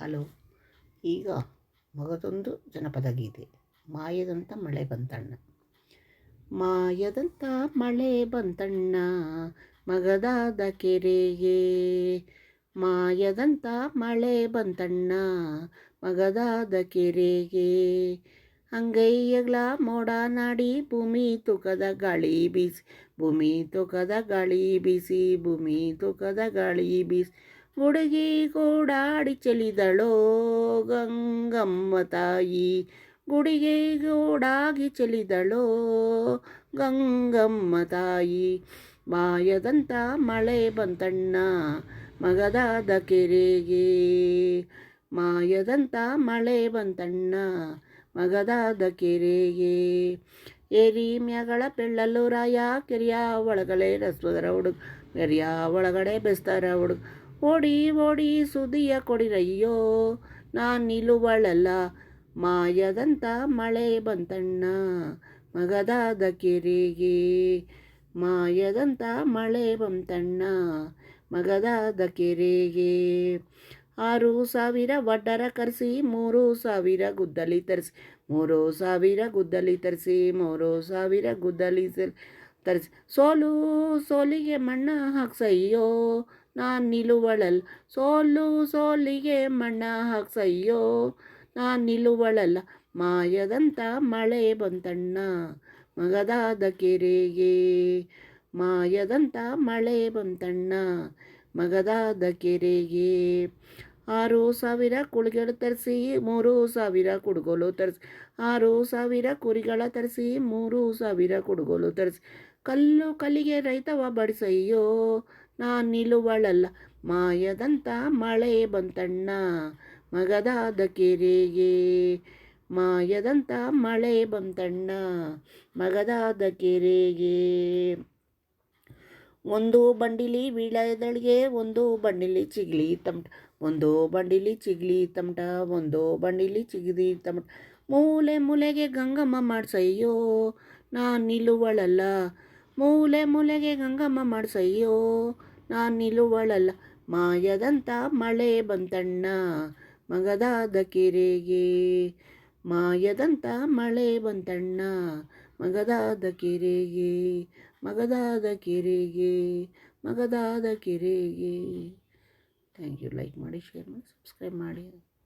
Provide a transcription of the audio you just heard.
Hello. ಈಗ ಮಗದೊಂದು ಜನಪದ ಗೀತೆ ಮಾಯದಂಥ ಮಳೆ ಬಂತಣ್ಣ ಮಾಯದಂಥ ಮಳೆ ಬಂತಣ್ಣ, ಮಗದಾದ ಕೆರೆಗೆ ಮಾಯದಂಥ ಮಳೆ ಬಂತಣ್ಣ, ಮಗದಾದ ಕೆರೆಗೆ ಅಂಗೈಯಗಳ ಮೋಡ ನಾಡಿ, ಭೂಮಿ ತುಕದ ಗಾಳಿ ಬೀಸಿ, ಭೂಮಿ ತುಕದ ಗಾಳಿ ಬೀಸಿ, ಭೂಮಿ ತುಕದ ಗಾಳಿ ಬೀಸಿ ಗುಡುಗಿ ಕೂಡಾಡಿ ಚೆಲ್ಲಿದಳೋ ಗಂಗಮ್ಮ ತಾಯಿ ಗುಡಿಗೆ ಗೂಡಾಗಿ ಚೆಲ್ಲಿದಳೋ ಗಂಗಮ್ಮ ತಾಯಿ ಮಾಯದಂಥ ಮಳೆ ಬಂತಣ್ಣ ಮಗದಾದ ಕೆರೆಗೆ ಮಾಯದಂಥ ಮಳೆ ಬಂತಣ್ಣ ಮಗದಾದ ಕೆರೆಗೆ ಏರಿ ಮ್ಯಾಗಳ ಪೆಳ್ಳಲ್ಲು ರಾಯ ಕೆರೆಯ ಒಳಗಡೆ ರಸ್ವದರ ಹುಡುಗ ಕೆರೆಯ ಒಳಗಡೆ ಬೆಸ್ತಾರ ಹುಡುಗ ಓಡಿ ಓಡಿ ಸುದಿಯ ಕೊಡಿರಯ್ಯೋ, ನಾನು ನಿಲುವಳಲ್ಲ ಮಾಯದಂತ ಮಳೆ ಬಂತಣ್ಣ, ಮಗದಾದ ಕೆರೆಗೆ. ಮಾಯದಂತ ಮಳೆ ಬಂತಣ್ಣ, ಮಗದಾದ ಕೆರೆಗೆ. ಆರು ಸಾವಿರ ವಡ್ಡರ ಕರೆಸಿ, ಮೂರು ಸಾವಿರ ಗುದ್ದಲಿ ತರಿಸಿ. ಮೂರು ಸಾವಿರ ಗುದ್ದಲಿ ತರಿಸಿ, ಮೂರು ಸಾವಿರ ಗುದ್ದಲಿ ತರಿಸಿ. ಸೋಲು ಸೋಲಿಗೆ ಮಣ್ಣ ಹಾಕ್ಸಯ್ಯೋ ನಾನು ನಿಲುವಳಲ್. ಸೋಲು ಸೋಲಿಗೆ ಮಣ್ಣ ಹಾಕ್ಸಯ್ಯೋ? ನಾನು ನಿಲುವಳಲ್ಲ. ಮಾಯದಂತ ಮಳೆ ಬಂತಣ್ಣ. ಮಗದಾದ ಕೆರೆಗೆ. ಮಾಯದಂತ ಮಳೆ ಬಂತಣ್ಣ. ಮಗದಾದ ಕೆರೆಗೆ. ಆರು ಸಾವಿರ ಕುಳಿಗಳು ತರಿಸಿ, ಮೂರು ಸಾವಿರ ಕುಡುಗೋಲು ತರಿಸಿ. ಆರು ಸಾವಿರ ಕುರಿಗಳ ತರಿಸಿ, ಮೂರು ಸಾವಿರ ಕುಡುಗೋಲು ತರಿಸಿ. ಕಲ್ಲು ಕಲ್ಲಿಗೆ ರೈತವ ಬಡಿಸಯ್ಯೋ, ನಾನು ನಿಲುವಳಲ್ಲ ಮಾಯದಂತ ಮಳೆ ಬಂತಣ್ಣ, ಮಗದಾದ ಕೆರೆಗೆ. ಮಾಯದಂತ ಮಳೆ ಬಂತಣ್ಣ, ಮಗದಾದ ಕೆರೆಗೆ. ಒಂದು ಬಂಡಿಲಿ ವೀಳ್ಯದಳಿಗೆ, ಒಂದು ಬಂಡಿಲಿ ಚಿಗ್ಲಿ ತಮಟ ಒಂದು ಬಂಡಿಲಿ ಚಿಗ್ಲಿ ತಮಟ ಒಂದು ಬಂಡಿಲಿ ಚಿಗದಿ ತಮಟ ಮೂಲೆ ಮೂಲೆಗೆ ಗಂಗಮ್ಮ ಮಾಡ್ಸಯ್ಯೋ, ನಾನು ನಿಲುವಳಲ್ಲ ಮೂಲೆ ಮೂಲೆಗೆ ಗಂಗಮ್ಮ ಮಾಡಿಸಯ್ಯೋ ನಾನು ನಿಲುವಳಲ್ಲ ಮಾಯದಂತ ಮಳೆ ಬಂತಣ್ಣ, ಮಗದಾದ ಕೆರೆಗೆ. ಮಾಯದಂತ ಮಳೆ ಬಂತಣ್ಣ, ಮಗದಾದ ಕೆರೆಗೆ. ಮಗದಾದ ಕೆರೆಗೆ ಮಗದಾದ ಕೆರೆಗೆ. ಥ್ಯಾಂಕ್ ಯು ಲೈಕ್ ಮಾಡಿ ಶೇರ್ ಮಾಡಿ ಸಬ್ಸ್ಕ್ರೈಬ್ ಮಾಡಿ.